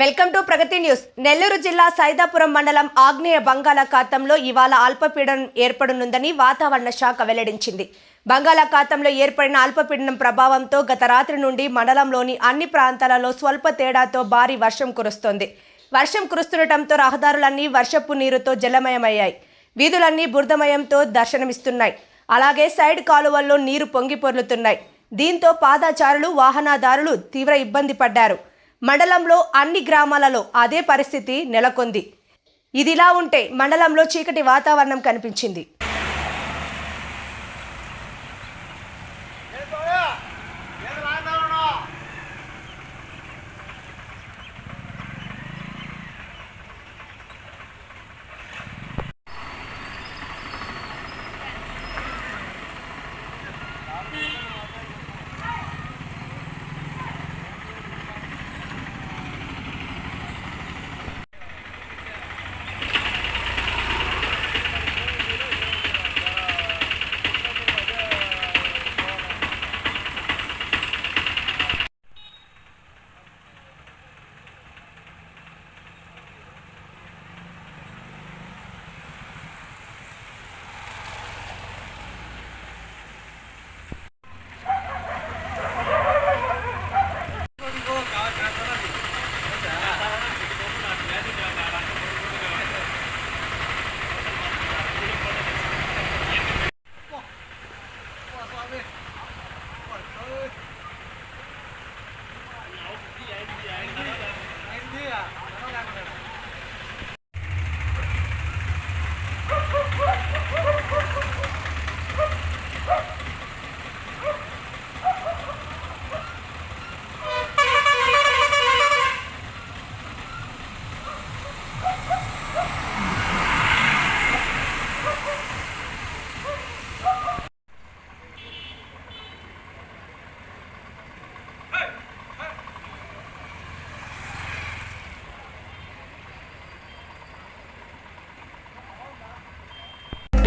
Welcome to Pragati news. Nellore జిల్లా సైదాపురం మండలం ఆగ్నేయ బంగాళాఖాతంలో ఇవాళ అల్పపీడనం ఏర్పడనుందని వాతావరణ శాఖ వెల్లడించింది. బంగాళాఖాతంలో ఏర్పడిన అల్పపీడనం ప్రభావంతో గత రాత్రి నుండి మండలంలోని అన్ని ప్రాంతాలలో స్వల్ప తేడాతో భారీ వర్షం కురుస్తోంది. వర్షం కురుస్తుండటంతో రహదారులన్నీ వర్షపు నీరుతో జలమయమయ్యాయి. వీధులన్నీ బురదమయంతో దర్శనమిస్తున్నాయి. అలాగే సైడ్ కాలువల్లో నీరు పొంగి పొర్లుతున్నాయి. దీంతో పాదాచారులు వాహనదారులు తీవ్ర ఇబ్బంది పడ్డారు. మండలంలో అన్ని గ్రామాలలో అదే పరిస్థితి నెలకొంది. ఇదిలా ఉంటే మండలంలో చీకటి వాతావరణం కనిపించింది.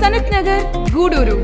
Sanath Nagar Gudur.